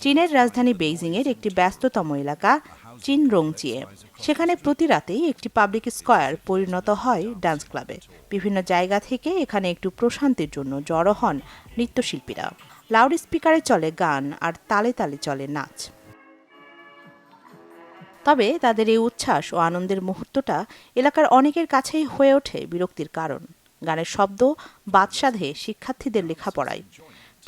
চীনের রাজধানী বেইজিংয়ের একটি ব্যস্ততম এলাকা চীন রংচিয়ে সেখানে প্রতি রাতেই একটি পাবলিক স্কয়ার পরিণত হয় ডান্স ক্লাবে বিভিন্ন জায়গা থেকে এখানে একটু প্রশান্তির জন্য জড়ো হন নৃত্যশিল্পীরা। লাউড স্পিকারে চলে গান আর তালে তালে চলে নাচ। তবে তাদের এই উচ্ছ্বাস ও আনন্দের মুহূর্তটা এলাকার অনেকের কাছেই হয়ে ওঠে বিরক্তির কারণ। গানের শব্দ বাদসাধে শিক্ষার্থীদের লেখাপড়ায়।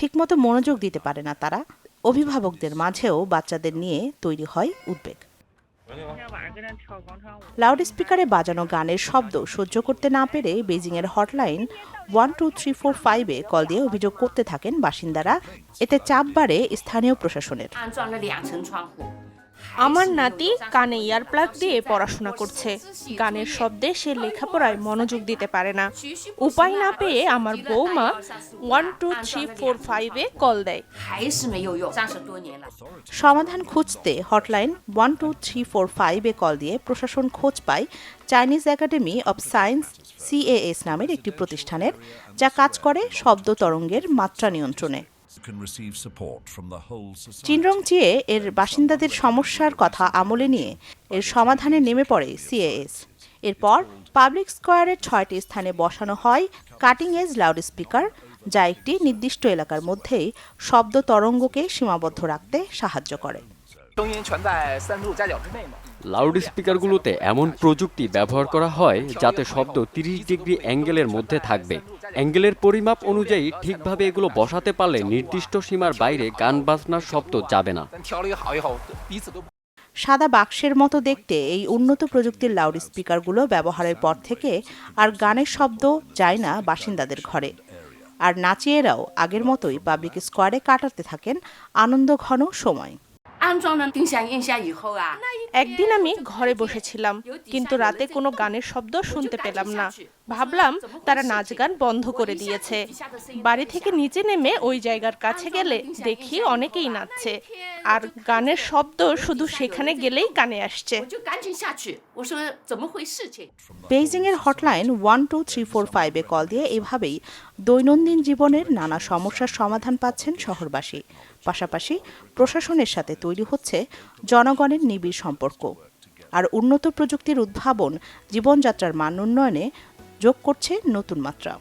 ঠিকমতো মনোযোগ দিতে পারে না তারা, অভিভাবকদের মাঝেও বাচ্চাদের নিয়ে তৈরি হয় উদ্বেগ। লাউড স্পিকারে বাজানো গানের শব্দ সহ্য করতে না পেরে বেজিংয়ের hotline one two three four ফাইভে কল দিয়ে অভিযোগ করতে থাকেন বাসিন্দারা। এতে চাপ বাড়ে স্থানীয় প্রশাসনের। আমার নাতি কানে ইয়ারপ্লাগ দিয়ে পড়াশোনা করছে। গানের শব্দে সে লেখাপড়ায় মনোযোগ দিতে পারে না। উপায় না পেয়ে আমার বৌমা ওয়ান টু থ্রি ফোর ফাইভে কল দেয়। সমাধান খুঁজতে hotline one two three four ফাইভে কল দিয়ে প্রশাসন খোঁজ পায় Chinese academy of science CAS নামের একটি প্রতিষ্ঠানের, যা কাজ করে শব্দ তরঙ্গের মাত্রা নিয়ন্ত্রণে। চিনরংচিয়ে এর বাসিন্দাদের সমস্যার কথা আমলে নিয়ে এর সমাধানে নেমে পড়ে সিএএস এরপর পাবলিক স্কোয়ারের ছয়টি স্থানে বসানো হয় কাটিং এজ লাউড স্পিকার যা একটি নির্দিষ্ট এলাকার মধ্যেই শব্দ তরঙ্গকে সীমাবদ্ধ রাখতে সাহায্য করে। লাউড স্পিকারগুলোতে এমন প্রযুক্তি ব্যবহার করা হয় যাতে শব্দ 30 ডিগ্রি অ্যাঙ্গেলের মধ্যে থাকবে। অ্যাঙ্গেলের পরিমাপ অনুযায়ী ঠিকভাবে এগুলো বসাতে পারলে নির্দিষ্ট সীমার বাইরে গান বাজনার শব্দ যাবে না। সাদা বাক্সের মতো দেখতে এই উন্নত প্রযুক্তির লাউড স্পিকারগুলো ব্যবহারের পর থেকে আর গানের শব্দ যায় না বাসিন্দাদের ঘরে। আর নাচিয়েরাও আগের মতোই পাবলিক স্কোয়ারে কাটাতে থাকেন আনন্দ ঘন সময়। একদিন আমি ঘরে বসেছিলাম কিন্তু রাতে কোনো গানের শব্দ শুনতে পেলাম না। ভাবলাম তারা নাচ গান বন্ধ করে দিয়েছে। বাড়ি থেকে নিচে নেমে ওই জায়গার কাছে গেলে দেখি অনেকেই নাচছে। আর গানের শব্দ শুধু সেখানে গেলেই কানে আসছে। বেইজিং এর hotline one two three four ফাইভে কল দিয়ে এভাবেই দৈনন্দিন জীবনের নানা সমস্যার সমাধান পাচ্ছেন শহরবাসী। পাশাপাশি প্রশাসনের সাথে তৈরি তৈরি হচ্ছে জনগণের নিবিড় সম্পর্ক। আর উন্নত প্রযুক্তির উদ্ভাবন জীবনযাত্রার মান উন্নয়নে যোগ করছে নতুন মাত্রা।